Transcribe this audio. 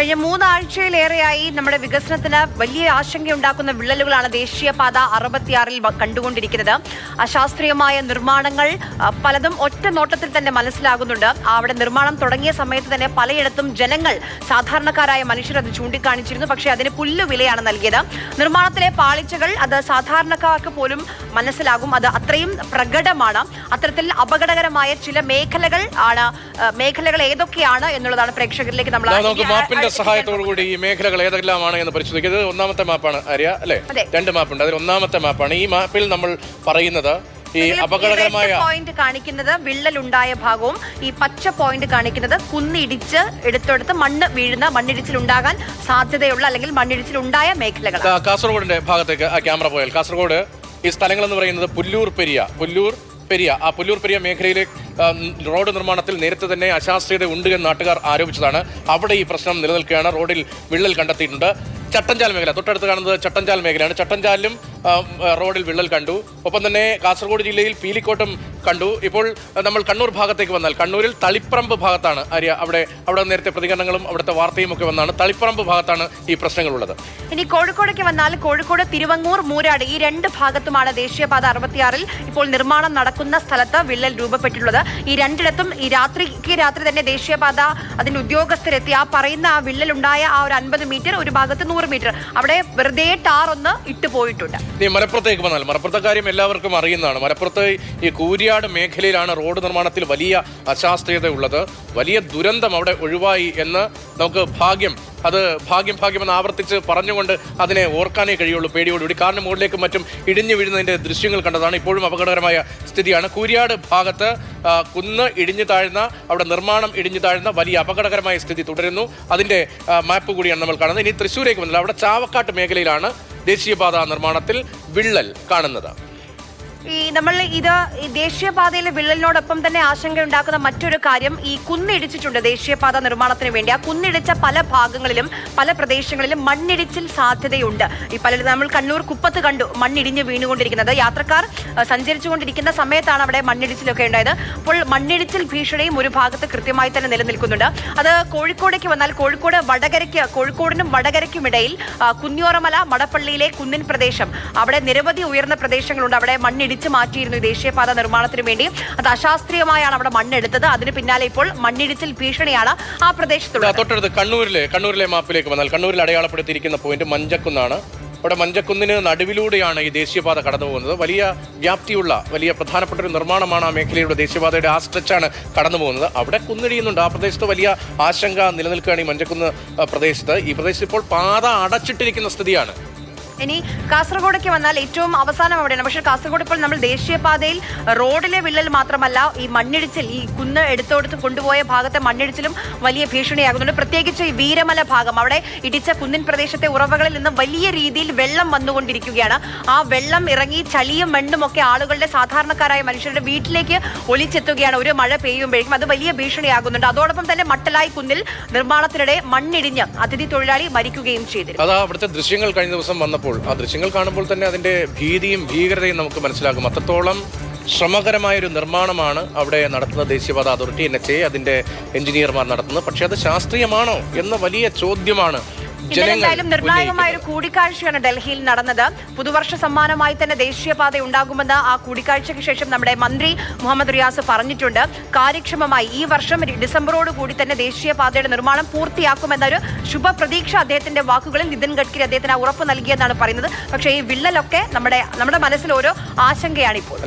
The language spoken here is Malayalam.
കഴിഞ്ഞ മൂന്നാഴ്ചയിലേറെയായി നമ്മുടെ വികസനത്തിന് വലിയ ആശങ്കയുണ്ടാക്കുന്ന വിള്ളലുകളാണ് ദേശീയപാത അറുപത്തിയാറിൽ കണ്ടുകൊണ്ടിരിക്കുന്നത്. അശാസ്ത്രീയമായ നിർമ്മാണങ്ങൾ പലതും ഒറ്റ നോട്ടത്തിൽ തന്നെ മനസ്സിലാകുന്നുണ്ട്. അവിടെ നിർമ്മാണം തുടങ്ങിയ സമയത്ത് തന്നെ പലയിടത്തും ജനങ്ങൾ സാധാരണക്കാരായ മനുഷ്യർ അത് ചൂണ്ടിക്കാണിച്ചിരുന്നു. പക്ഷേ അതിന് പുല്ലു വിലയാണ് നൽകിയത്. നിർമ്മാണത്തിലെ പാളിച്ചകൾ അത് സാധാരണക്കാർക്ക് പോലും മനസ്സിലാകും. അത് അത്രയും പ്രകടമാണ്. അത്തരത്തിൽ അപകടകരമായ ചില മേഖലകൾ ആണ് മേഖലകൾ ഏതൊക്കെയാണ് എന്നുള്ളതാണ് പ്രേക്ഷകരിലേക്ക് നമ്മൾ ദാ നമുക്ക് ഇനി മാപ്പിന്റെ അടുത്തേക്ക് സഹായത്തോടു കൂടി ഈ മേഖലകൾ ഏതെല്ലാമാണ് എന്ന് പരിശോധിക്കുക ഇത് ഒന്നാമത്തെ മാപ്പാണ് ആര്യ അല്ലെ. രണ്ട് മാപ്പുണ്ട്. അതിൽ ഒന്നാമത്തെ മാപ്പാണ് ഈ മാപ്പിൽ നമ്മൾ പറയുന്നത് ഈ അപകടകരമായ പോയിന്റ് കാണിക്കുന്നത് വിള്ളൽ ഉണ്ടായ ഭാഗവും ഈ പച്ച പോയിന്റ് കാണിക്കുന്നത് കുന്നിടിച്ച് എടുത്തെടുത്ത് മണ്ണ് വീഴുന്ന മണ്ണിടിച്ചിൽ ഉണ്ടാകാൻ സാധ്യതയുള്ള അല്ലെങ്കിൽ മണ്ണിടിച്ചിൽ ഉണ്ടായ മേഖലകൾ കാസർഗോഡിന്റെ ഭാഗത്തേക്ക് ആ ക്യാമറ പോയാൽ. കാസർഗോഡ് ഈ സ്ഥലങ്ങൾ എന്ന് പറയുന്നത് പുല്ലൂർ പെരിയ. പുല്ലൂർ പെരിയ ആ പുല്ലൂർ പെരിയ മേഖലയിലെ റോഡ് നിർമ്മാണത്തിൽ നേരത്തെ തന്നെ അശാസ്ത്രീയത ഉണ്ട് എന്ന് നാട്ടുകാർ ആരോപിച്ചതാണ്. അവിടെ ഈ പ്രശ്നം നിലനിൽക്കുകയാണ്. റോഡിൽ വിള്ളൽ കണ്ടെത്തിയിട്ടുണ്ട്. ചട്ടഞ്ചാൽ മേഖല തൊട്ടടുത്ത് കാണുന്നത് ചട്ടഞ്ചാൽ മേഖലയാണ്. ചട്ടഞ്ചാലിലും റോഡിൽ വിള്ളൽ കണ്ടു. ഒപ്പം തന്നെ കാസർഗോഡ് ജില്ലയിൽ പീലിക്കോട്ടം കണ്ടു. ഇപ്പോൾ നമ്മൾ കണ്ണൂർ ഭാഗത്തേക്ക് വന്നാൽ കണ്ണൂരിൽ തളിപ്പറമ്പ് ഭാഗത്താണ് ആര്യ അവിടെ അവിടെ നേരത്തെ പ്രതികരണങ്ങളും അവിടുത്തെ വാർത്തയും ഒക്കെ വന്നാണ്. തളിപ്പറമ്പ് ഭാഗത്താണ് ഈ പ്രശ്നങ്ങളുള്ളത്. ഇനി കോഴിക്കോടേക്ക് വന്നാൽ കോഴിക്കോട് തിരുവങ്ങൂർ മൂരാട് ഈ രണ്ട് ഭാഗത്തുമാണ് ദേശീയപാത അറുപത്തിയാറിൽ ഇപ്പോൾ നിർമ്മാണം നടക്കുന്ന സ്ഥലത്ത് വിള്ളൽ രൂപപ്പെട്ടിട്ടുള്ളത്. ഈ രണ്ടിടത്തും ഈ രാത്രിക്ക് രാത്രി തന്നെ ദേശീയപാത അതിന് ഉദ്യോഗസ്ഥരെത്തി. ആ പറയുന്ന ആ വിള്ളലുണ്ടായ ആ ഒരു അൻപത് മീറ്റർ ഒരു ഭാഗത്ത് നൂറ് മീറ്റർ. അവിടെ വെറുതെ ടാർ ഒന്ന് ഇട്ടുപോയിട്ടുണ്ട് നീ മലപ്പുറത്തേക്ക് വന്നാൽ മലപ്പുറത്തെ കാര്യം എല്ലാവർക്കും അറിയുന്നതാണ്. മലപ്പുറത്ത് ഈ കൂരിയാട് മേഖലയിലാണ് റോഡ് നിർമ്മാണത്തിൽ വലിയ അശാസ്ത്രീയത ഉള്ളത് വലിയ ദുരന്തം അവിടെ ഒഴിവായി എന്ന് നമുക്ക് ഭാഗ്യം അത് ഭാഗ്യം ഭാഗ്യം എന്ന് ആവർത്തിച്ച് പറഞ്ഞുകൊണ്ട് അതിനെ ഓർക്കാനേ കഴിയുള്ളൂ. പേടിയോടുകൂടി കാരണം മുകളിലേക്കും മറ്റും ഇടിഞ്ഞു വീഴുന്നതിന്റെ ദൃശ്യങ്ങൾ കണ്ടതാണ്. ഇപ്പോഴും അപകടകരമായ സ്ഥിതിയാണ്. കൂരിയാട് ഭാഗത്ത് കുന്ന് ഇടിഞ്ഞു താഴ്ന്ന അവിടെ നിർമ്മാണം ഇടിഞ്ഞു താഴ്ന്ന വലിയ അപകടകരമായ സ്ഥിതി തുടരുന്നു. അതിന്റെ മാപ്പ് കൂടിയാണ് നമ്മൾ കാണുന്നത്. ഇനി തൃശ്ശൂരേക്ക് വന്നത് അവിടെ ചാവക്കാട്ട് മേഖലയിലാണ് ദേശീയപാത നിർമ്മാണത്തിൽ വിള്ളൽ കാണുന്നത്. ഈ നമ്മൾ ഇത് ദേശീയപാതയിലെ വിള്ളലിനോടൊപ്പം തന്നെ ആശങ്കയുണ്ടാക്കുന്ന മറ്റൊരു കാര്യം ഈ കുന്നിടിച്ചിട്ടുണ്ട് ദേശീയപാത നിർമ്മാണത്തിന് വേണ്ടി. ആ കുന്നിടിച്ച പല ഭാഗങ്ങളിലും പല പ്രദേശങ്ങളിലും മണ്ണിടിച്ചിൽ സാധ്യതയുണ്ട്. ഈ പലരും നമ്മൾ കണ്ണൂർ കുപ്പത്ത് കണ്ടു മണ്ണിടിഞ്ഞ് വീണുകൊണ്ടിരിക്കുന്നത്. യാത്രക്കാർ സഞ്ചരിച്ചുകൊണ്ടിരിക്കുന്ന സമയത്താണ് അവിടെ മണ്ണിടിച്ചിലൊക്കെ ഉണ്ടായത്. അപ്പോൾ മണ്ണിടിച്ചിൽ ഭീഷണിയും ഒരു ഭാഗത്ത് കൃത്യമായി തന്നെ നിലനിൽക്കുന്നുണ്ട്. അത് കോഴിക്കോടേക്ക് വന്നാൽ കോഴിക്കോട് വടകരയ്ക്ക് കോഴിക്കോടിനും വടകരയ്ക്കും ഇടയിൽ കുന്നിയോറമല മടപ്പള്ളിയിലെ കുന്നിൻ പ്രദേശം. അവിടെ നിരവധി ഉയർന്ന പ്രദേശങ്ങളുണ്ട്. അവിടെ മണ്ണിടിച്ച് മാറ്റിയിരുന്നു ദേശീയപാത നിർമ്മാണത്തിന് വേണ്ടി. അത് അശാസ്ത്രീയമായാണ് അവിടെ മണ്ണെടുത്തത്. അതിന് പിന്നാലെ ഇപ്പോൾ മണ്ണിടിച്ചിൽ ഭീഷണിയാണ് ആ പ്രദേശത്തുള്ളത്. തൊട്ടടുത്ത് കണ്ണൂരിലെ കണ്ണൂരിലെ മാപ്പിലേക്ക് വന്നാൽ കണ്ണൂരിൽ അടയാളപ്പെടുത്തിയിരിക്കുന്ന പോയിന്റ് മഞ്ചക്കുന്നാണ്. അവിടെ മഞ്ചക്കുന്നിന് നടുവിലൂടെയാണ് ഈ ദേശീയപാത കടന്നു പോകുന്നത്. വലിയ വ്യാപ്തിയുള്ള വലിയ പ്രധാനപ്പെട്ട ഒരു നിർമ്മാണമാണ് ആ മേഖലയുടെ ദേശീയപാതയുടെ ആ സ്ട്രെച്ചാണ് കടന്നു പോകുന്നത്. അവിടെ കുന്നിടിയുന്നുണ്ട്. ആ പ്രദേശത്ത് വലിയ ആശങ്ക നിലനിൽക്കുകയാണ് ഈ മഞ്ചക്കുന്ന് പ്രദേശത്ത്. ഈ പ്രദേശത്ത് ഇപ്പോൾ പാത അടച്ചിട്ടിരിക്കുന്ന സ്ഥിതിയാണ്. ഇനി കാസർഗോഡേക്ക് വന്നാൽ ഏറ്റവും അവസാനം അവിടെയാണ്. പക്ഷേ കാസർഗോഡ് ഇപ്പോൾ നമ്മൾ ദേശീയപാതയിൽ റോഡിലെ വിള്ളൽ മാത്രമല്ല ഈ മണ്ണിടിച്ചിൽ ഈ കുന്ന് എടുത്തോടുത്ത് കൊണ്ടുപോയ ഭാഗത്തെ മണ്ണിടിച്ചിലും വലിയ ഭീഷണിയാകുന്നുണ്ട്. പ്രത്യേകിച്ച് ഈ വീരമല ഭാഗം അവിടെ ഇടിച്ച കുന്നിൻ പ്രദേശത്തെ ഉറവകളിൽ നിന്ന് വലിയ രീതിയിൽ വെള്ളം വന്നുകൊണ്ടിരിക്കുകയാണ്. ആ വെള്ളം ഇറങ്ങി ചളിയും മണ്ണും ഒക്കെ ആളുകളുടെ സാധാരണക്കാരായ മനുഷ്യരുടെ വീട്ടിലേക്ക് ഒലിച്ചെത്തുകയാണ്. ഒരു മഴ പെയ്യുമ്പോഴേക്കും അത് വലിയ ഭീഷണിയാകുന്നുണ്ട്. അതോടൊപ്പം തന്നെ മട്ടലായി കുന്നിൽ നിർമ്മാണത്തിനിടെ മണ്ണിടിഞ്ഞ് അതിഥി തൊഴിലാളി മരിക്കുകയും ചെയ്തിരുന്നു. ദൃശ്യങ്ങൾ കഴിഞ്ഞ ദിവസം വന്നപ്പോൾ ആ ദൃശ്യങ്ങൾ കാണുമ്പോൾ തന്നെ അതിന്റെ ഭീതിയും ഭീകരതയും നമുക്ക് മനസ്സിലാകും. അത്രത്തോളം ശ്രമകരമായൊരു നിർമ്മാണമാണ് അവിടെ നടത്തുന്ന ദേശീയപാത അതോറിറ്റി എൻ എച്ച് എ അതിന്റെ എഞ്ചിനീയർമാർ നടത്തുന്നത്. പക്ഷേ അത് ശാസ്ത്രീയമാണോ എന്ന വലിയ ചോദ്യമാണ് ഇന്നലെ എന്തായാലും നിർണായകമായ ഒരു കൂടിക്കാഴ്ചയാണ് ഡൽഹിയിൽ നടന്നത്. പുതുവർഷ സമ്മാനമായി തന്നെ ദേശീയപാത ഉണ്ടാകുമെന്ന് ആ കൂടിക്കാഴ്ചയ്ക്ക് ശേഷം നമ്മുടെ മന്ത്രി മുഹമ്മദ് റിയാസ് പറഞ്ഞിട്ടുണ്ട്. കാര്യക്ഷമമായി ഈ വർഷം ഡിസംബറോട് കൂടി തന്നെ ദേശീയപാതയുടെ നിർമ്മാണം പൂർത്തിയാക്കുമെന്നൊരു ശുഭപ്രതീക്ഷ അദ്ദേഹത്തിന്റെ വാക്കുകളിൽ നിതിൻ ഗഡ്കരി അദ്ദേഹത്തിന് ഉറപ്പ് നൽകിയെന്നാണ് പറയുന്നത്. പക്ഷേ ഈ വിള്ളലൊക്കെ നമ്മുടെ നമ്മുടെ മനസ്സിൽ ഓരോ ആശങ്കയാണ് ഇപ്പോൾ